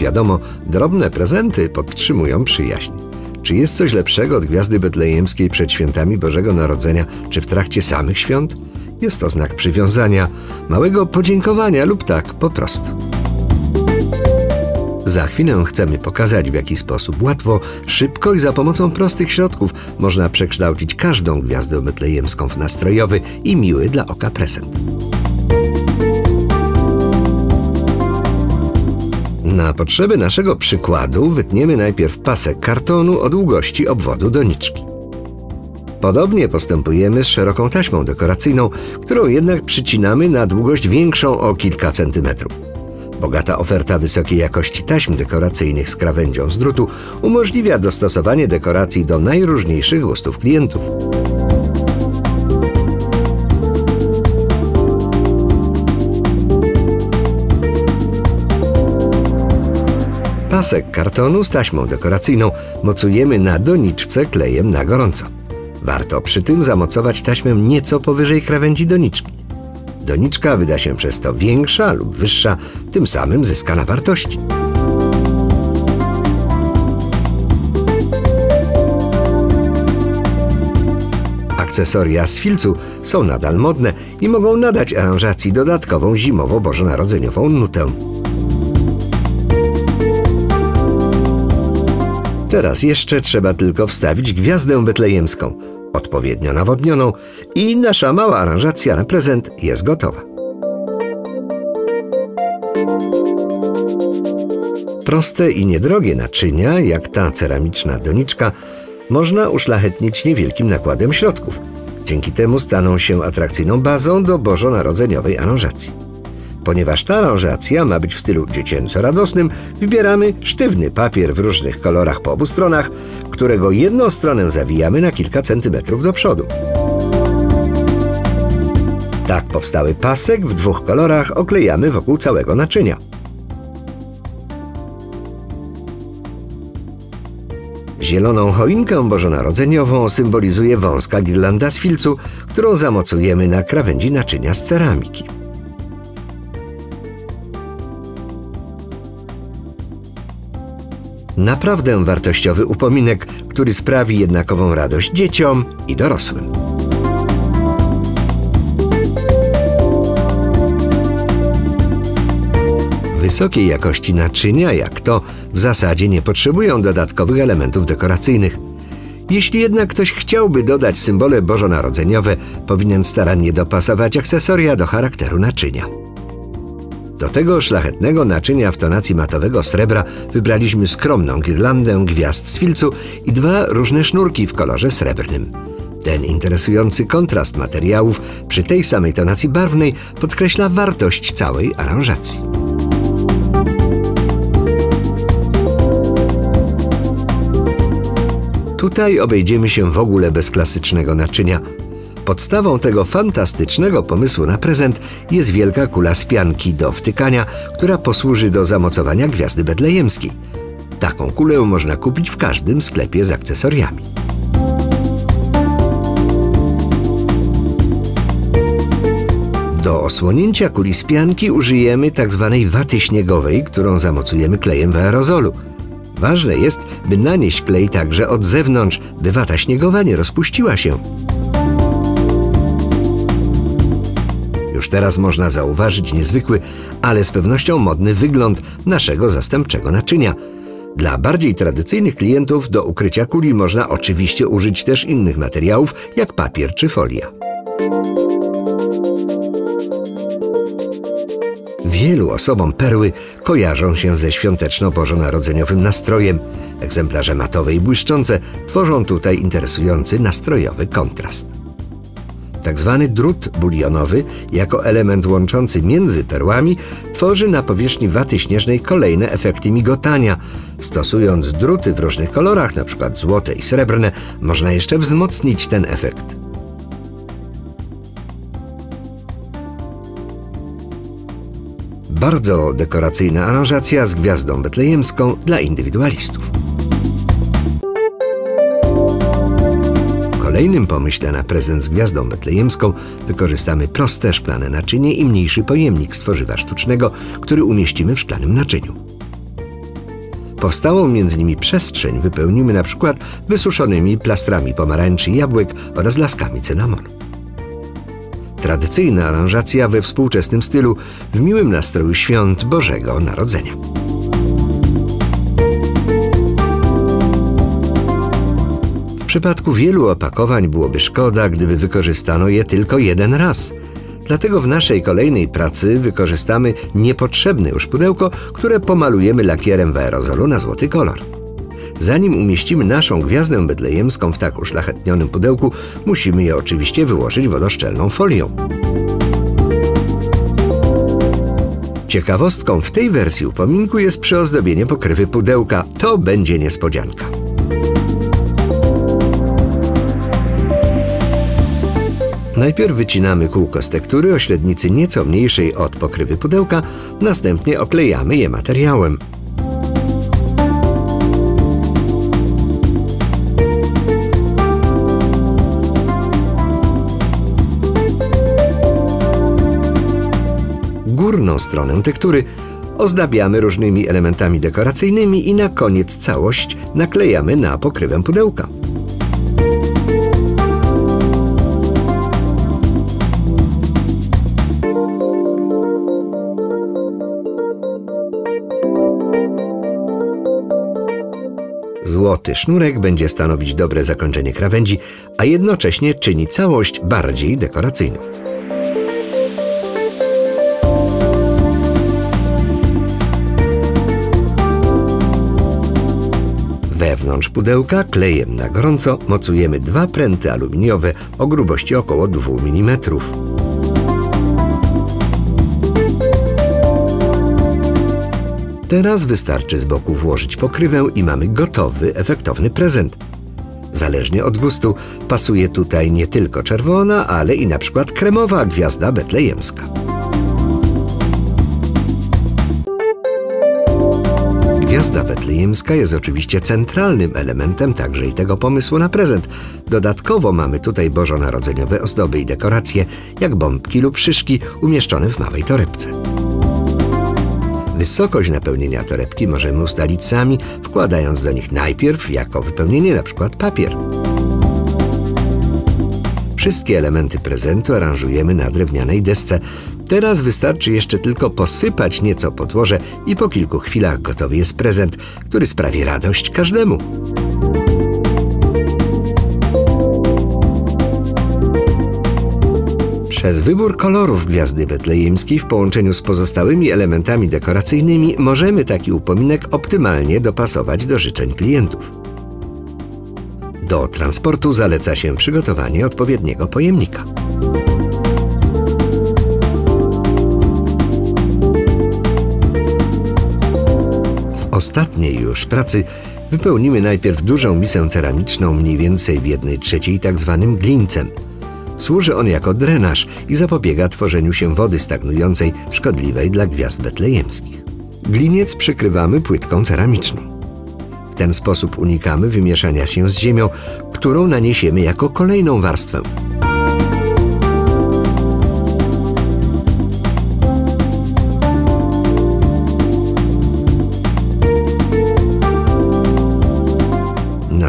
Wiadomo, drobne prezenty podtrzymują przyjaźń. Czy jest coś lepszego od gwiazdy betlejemskiej przed świętami Bożego Narodzenia, czy w trakcie samych świąt? Jest to znak przywiązania, małego podziękowania lub tak po prostu. Za chwilę chcemy pokazać, w jaki sposób łatwo, szybko i za pomocą prostych środków można przekształcić każdą gwiazdę betlejemską w nastrojowy i miły dla oka prezent. Na potrzeby naszego przykładu wytniemy najpierw pasek kartonu o długości obwodu doniczki. Podobnie postępujemy z szeroką taśmą dekoracyjną, którą jednak przycinamy na długość większą o kilka centymetrów. Bogata oferta wysokiej jakości taśm dekoracyjnych z krawędzią z drutu umożliwia dostosowanie dekoracji do najróżniejszych gustów klientów. Pasek kartonu z taśmą dekoracyjną mocujemy na doniczce klejem na gorąco. Warto przy tym zamocować taśmę nieco powyżej krawędzi doniczki. Doniczka wyda się przez to większa lub wyższa, tym samym zyska na wartości. Akcesoria z filcu są nadal modne i mogą nadać aranżacji dodatkową zimowo-bożonarodzeniową nutę. Teraz jeszcze trzeba tylko wstawić gwiazdę betlejemską, odpowiednio nawodnioną i nasza mała aranżacja na prezent jest gotowa. Proste i niedrogie naczynia, jak ta ceramiczna doniczka, można uszlachetnić niewielkim nakładem środków. Dzięki temu staną się atrakcyjną bazą do bożonarodzeniowej aranżacji. Ponieważ ta aranżacja ma być w stylu dziecięco-radosnym, wybieramy sztywny papier w różnych kolorach po obu stronach, którego jedną stronę zawijamy na kilka centymetrów do przodu. Tak powstały pasek w dwóch kolorach oklejamy wokół całego naczynia. Zieloną choinkę bożonarodzeniową symbolizuje wąska girlanda z filcu, którą zamocujemy na krawędzi naczynia z ceramiki. Naprawdę wartościowy upominek, który sprawi jednakową radość dzieciom i dorosłym. Wysokiej jakości naczynia, jak to, w zasadzie nie potrzebują dodatkowych elementów dekoracyjnych. Jeśli jednak ktoś chciałby dodać symbole bożonarodzeniowe, powinien starannie dopasować akcesoria do charakteru naczynia. Do tego szlachetnego naczynia w tonacji matowego srebra wybraliśmy skromną girlandę gwiazd z filcu i dwa różne sznurki w kolorze srebrnym. Ten interesujący kontrast materiałów przy tej samej tonacji barwnej podkreśla wartość całej aranżacji. Tutaj obejdziemy się w ogóle bez klasycznego naczynia. Podstawą tego fantastycznego pomysłu na prezent jest wielka kula z pianki do wtykania, która posłuży do zamocowania gwiazdy bedlejemskiej. Taką kulę można kupić w każdym sklepie z akcesoriami. Do osłonięcia kuli z pianki użyjemy tzw. Tak waty śniegowej, którą zamocujemy klejem w aerozolu. Ważne jest, by nanieść klej także od zewnątrz, by wata śniegowa nie rozpuściła się. Teraz można zauważyć niezwykły, ale z pewnością modny wygląd naszego zastępczego naczynia. Dla bardziej tradycyjnych klientów do ukrycia kuli można oczywiście użyć też innych materiałów, jak papier czy folia. Wielu osobom perły kojarzą się ze świąteczno-bożonarodzeniowym nastrojem. Egzemplarze matowe i błyszczące tworzą tutaj interesujący nastrojowy kontrast. Tak zwany drut bulionowy, jako element łączący między perłami, tworzy na powierzchni waty śnieżnej kolejne efekty migotania. Stosując druty w różnych kolorach, np. złote i srebrne, można jeszcze wzmocnić ten efekt. Bardzo dekoracyjna aranżacja z gwiazdą betlejemską dla indywidualistów. Kolejnym pomyśle na prezent z gwiazdą betlejemską wykorzystamy proste szklane naczynie i mniejszy pojemnik z tworzywa sztucznego, który umieścimy w szklanym naczyniu. Powstałą między nimi przestrzeń wypełnimy na przykład wysuszonymi plastrami pomarańczy jabłek oraz laskami cynamonu. Tradycyjna aranżacja we współczesnym stylu w miłym nastroju świąt Bożego Narodzenia. Przypadku wielu opakowań byłoby szkoda, gdyby wykorzystano je tylko jeden raz – Dlatego w naszej kolejnej pracy wykorzystamy niepotrzebne już pudełko, które pomalujemy lakierem w aerozolu na złoty kolor. Zanim umieścimy naszą gwiazdę betlejemską w tak uszlachetnionym pudełku, musimy je oczywiście wyłożyć wodoszczelną folią. Ciekawostką w tej wersji upominku jest przyozdobienie pokrywy pudełka. To będzie niespodzianka. Najpierw wycinamy kółko z tektury o średnicy nieco mniejszej od pokrywy pudełka, następnie oklejamy je materiałem. Górną stronę tektury ozdabiamy różnymi elementami dekoracyjnymi i na koniec całość naklejamy na pokrywę pudełka. Złoty sznurek będzie stanowić dobre zakończenie krawędzi, a jednocześnie czyni całość bardziej dekoracyjną. Wewnątrz pudełka klejem na gorąco mocujemy dwa pręty aluminiowe o grubości około 2 mm. Teraz wystarczy z boku włożyć pokrywę i mamy gotowy, efektowny prezent. Zależnie od gustu pasuje tutaj nie tylko czerwona, ale i na przykład kremowa gwiazda betlejemska. Gwiazda betlejemska jest oczywiście centralnym elementem także i tego pomysłu na prezent. Dodatkowo mamy tutaj bożonarodzeniowe ozdoby i dekoracje, jak bombki lub szyszki umieszczone w małej torebce. Wysokość napełnienia torebki możemy ustalić sami, wkładając do nich najpierw jako wypełnienie np. papier. Wszystkie elementy prezentu aranżujemy na drewnianej desce. Teraz wystarczy jeszcze tylko posypać nieco podłoże i po kilku chwilach gotowy jest prezent, który sprawi radość każdemu. Przez wybór kolorów gwiazdy betlejemskiej w połączeniu z pozostałymi elementami dekoracyjnymi możemy taki upominek optymalnie dopasować do życzeń klientów. Do transportu zaleca się przygotowanie odpowiedniego pojemnika. W ostatniej już pracy wypełnimy najpierw dużą misę ceramiczną mniej więcej w jednej trzeciej tak zwanym glincem – Służy on jako drenaż i zapobiega tworzeniu się wody stagnującej, szkodliwej dla gwiazd betlejemskich. Gliniec przykrywamy płytką ceramiczną. W ten sposób unikamy wymieszania się z ziemią, którą naniesiemy jako kolejną warstwę.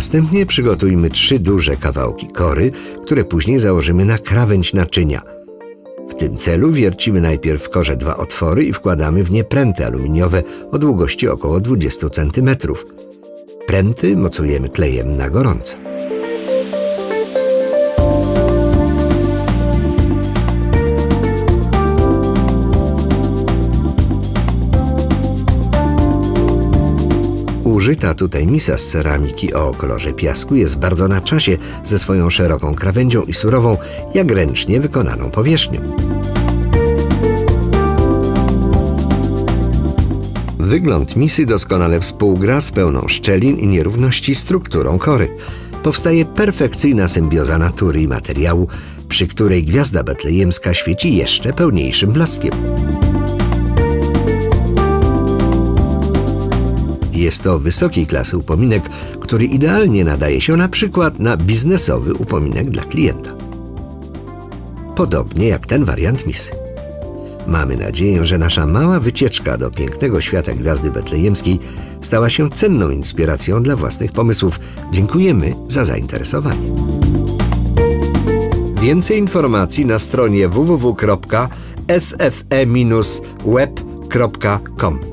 Następnie przygotujmy trzy duże kawałki kory, które później założymy na krawędź naczynia. W tym celu wiercimy najpierw w korze dwa otwory i wkładamy w nie pręty aluminiowe o długości około 20 cm. Pręty mocujemy klejem na gorąco. Użyta tutaj misa z ceramiki o kolorze piasku jest bardzo na czasie ze swoją szeroką krawędzią i surową, jak ręcznie wykonaną powierzchnią. Wygląd misy doskonale współgra z pełną szczelin i nierówności strukturą kory. Powstaje perfekcyjna symbioza natury i materiału, przy której gwiazda betlejemska świeci jeszcze pełniejszym blaskiem. Jest to wysokiej klasy upominek, który idealnie nadaje się na przykład na biznesowy upominek dla klienta. Podobnie jak ten wariant misy. Mamy nadzieję, że nasza mała wycieczka do pięknego świata Gwiazdy Betlejemskiej stała się cenną inspiracją dla własnych pomysłów. Dziękujemy za zainteresowanie. Więcej informacji na stronie www.sfe-web.com